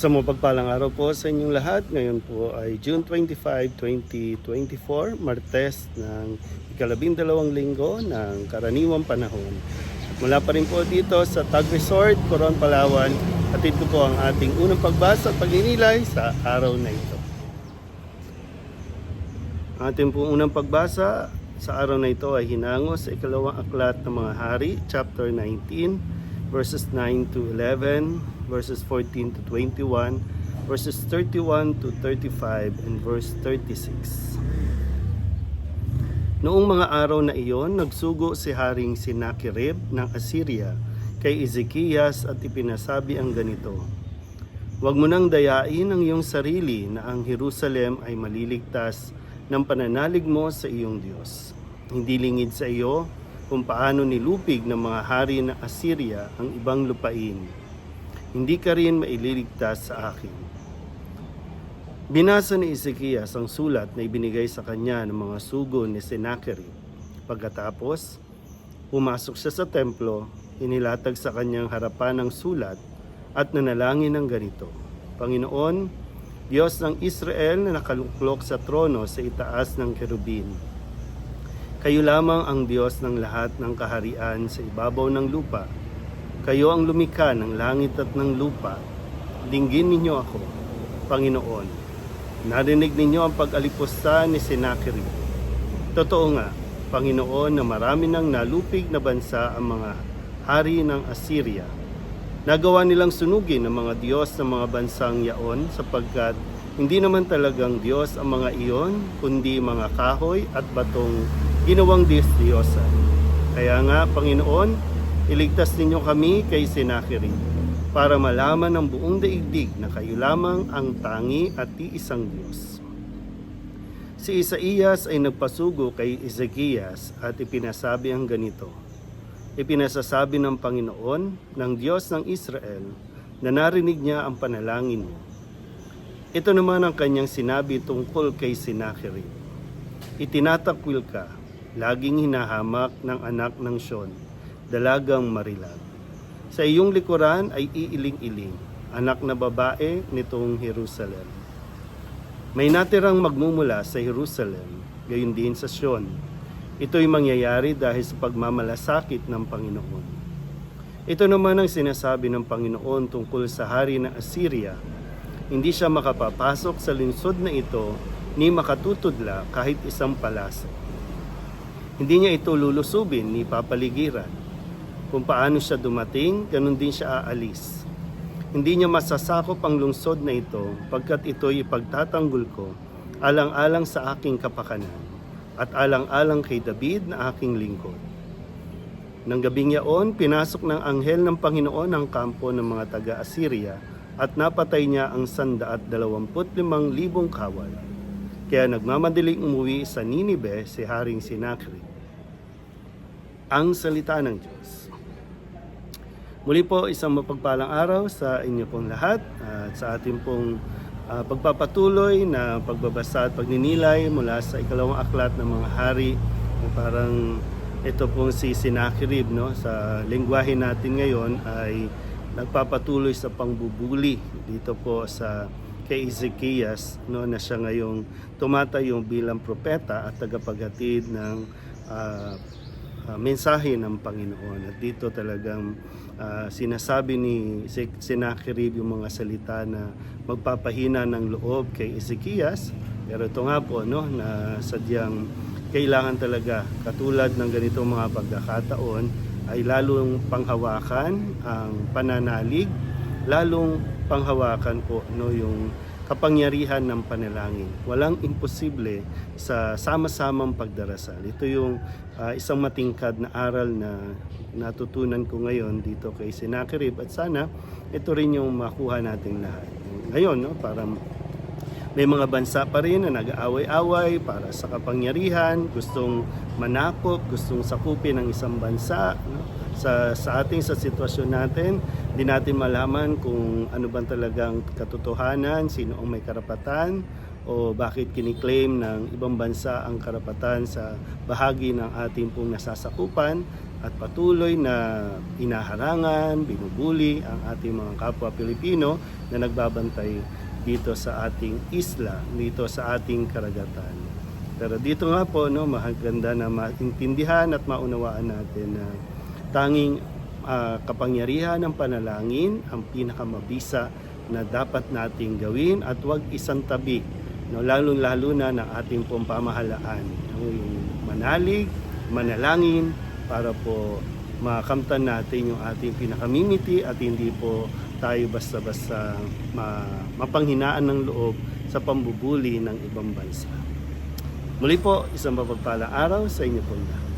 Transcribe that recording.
Sa mapagpalang araw po sa inyong lahat, ngayon po ay June 25, 2024, Martes ng ikalabindalawang linggo ng karaniwang panahon. At mula pa rin po dito sa Tag Resort, Coron, Palawan, atid ko po ang ating unang pagbasa at pagninilay sa araw na ito. Ating pong unang pagbasa sa araw na ito ay hinango sa ikalawang aklat ng mga hari, chapter 19, verses 9 to 11, verses 14 to 21, verses 31 to 35, and verse 36. Noong mga araw na iyon, nagsugo si Haring Sennacherib ng Assyria kay Ezekias at ipinasabi ang ganito, Huwag mo nang dayain ang iyong sarili na ang Jerusalem ay maliligtas ng pananalig mo sa iyong Diyos. Hindi lingid sa iyo kung paano nilupig ng mga hari ng Assyria ang ibang lupain. Hindi ka rin maililigtas sa akin. Binasa ni Ezekias ang sulat na ibinigay sa kanya ng mga sugo ni Sennacherib. Pagkatapos, pumasok siya sa templo, inilatag sa kanyang harapan ang sulat at nanalangin ng ganito. Panginoon, Diyos ng Israel na nakaluklok sa trono sa itaas ng kerubin. Kayo lamang ang Diyos ng lahat ng kaharian sa ibabaw ng lupa. Kayo ang lumikha ng langit at ng lupa. Dinggin ninyo ako, Panginoon. Narinig ninyo ang pag-alipusta ni Sennacherib. Totoo nga, Panginoon, na marami nang nalupig na bansa ang mga hari ng Assyria. Nagawa nilang sunugin ang mga Diyos ng mga bansang yaon sapagkat hindi naman talagang Diyos ang mga iyon, kundi mga kahoy at batong ginawang Diyos-Diyosan. Kaya nga, Panginoon, iligtas ninyo kami kay Sennacherib para malaman ng buong daigdig na kayo lamang ang tangi at iisang Diyos. Si Isaías ay nagpasugo kay Ezekias at ipinasabi ang ganito, Ipinasasabi ng Panginoon, ng Diyos ng Israel, na narinig niya ang panalangin mo. Ito naman ang kanyang sinabi tungkol kay Sennacherib. Itinatakwil ka, laging hinahamak ng anak ng Sion, dalagang marilag. Sa iyong likuran ay iiling-iling, anak na babae nitong Jerusalem. May natirang magmumula sa Jerusalem, gayon din sa Sion. Ito'y mangyayari dahil sa pagmamalasakit ng Panginoon. Ito naman ang sinasabi ng Panginoon tungkol sa hari ng Assyria. Hindi siya makapapasok sa lungsod na ito ni makatutudla kahit isang palaso. Hindi niya ito lulusubin ni papaligiran. Kung paano siya dumating, ganun din siya aalis. Hindi niya masasakop ang lungsod na ito pagkat ito'y ipagtatanggol ko alang-alang sa aking kapakanan at alang-alang kay David na aking lingkod. Nang gabing yaon, pinasok ng anghel ng Panginoon ang kampo ng mga taga-Assyria at napatay niya ang sandaat dalawamput limang libong kawal. Kaya nagmamadaling umuwi sa Ninive si Haring Sennacherib. Ang salita ng Diyos. Muli po isang mapagpalang araw sa inyo pong lahat at sa ating pong ah, pagpapatuloy na pagbabasa at pagninilay mula sa ikalawang aklat ng mga hari. Parang ito pong si Sennacherib no sa lengguwahe natin ngayon ay nagpapatuloy sa pangbubuli dito po sa kay Ezekias no na siya ngayong tumatayo bilang propeta at tagapaghatid ng ah, ah, mensahe ng Panginoon. At dito talagang ah, sinasabi ni Sennacherib yung mga salita na magpapahina ng loob kay Ezekias. Pero ito nga po no na sadyang kailangan talaga katulad ng ganitong mga pagkakataon ay lalong panghawakan ang pananalig lalong panghawakan po no yung kapangyarihan ng panalangin. Walang imposible sa sama-samang pagdarasal. Ito yung ah, isang matingkad na aral na natutunan ko ngayon dito kay Sennacherib at sana ito rin yung makuha nating lahat. Ngayon, no, para may mga bansa pa rin na nag-aaway-away para sa kapangyarihan, gustong manakop, gustong sakupin ng isang bansa. No? Sa, sa ating sa sitwasyon natin, hindi natin malaman kung ano bang talagang katotohanan, sino ang may karapatan, o bakit kiniklaim ng ibang bansa ang karapatan sa bahagi ng ating pong nasasakupan. at patuloy na inaharangan, binubuli ang ating mga kapwa Pilipino na nagbabantay dito sa ating isla, dito sa ating karagatan. Pero dito nga po, no, mahaganda na maintindihan at maunawaan natin na tanging ah, kapangyarihan ng panalangin ang pinakamabisa na dapat nating gawin at huwag isang tabi no lalong-lalo na ng ating pong pamahalaan yung manalig, manalangin para po makamtan natin yung ating pinakamimiti at hindi po tayo basta-basta ma- mapanghinaan ng loob sa pambubuli ng ibang bansa. Muli po, isang mapagpalang araw sa inyo po lahat.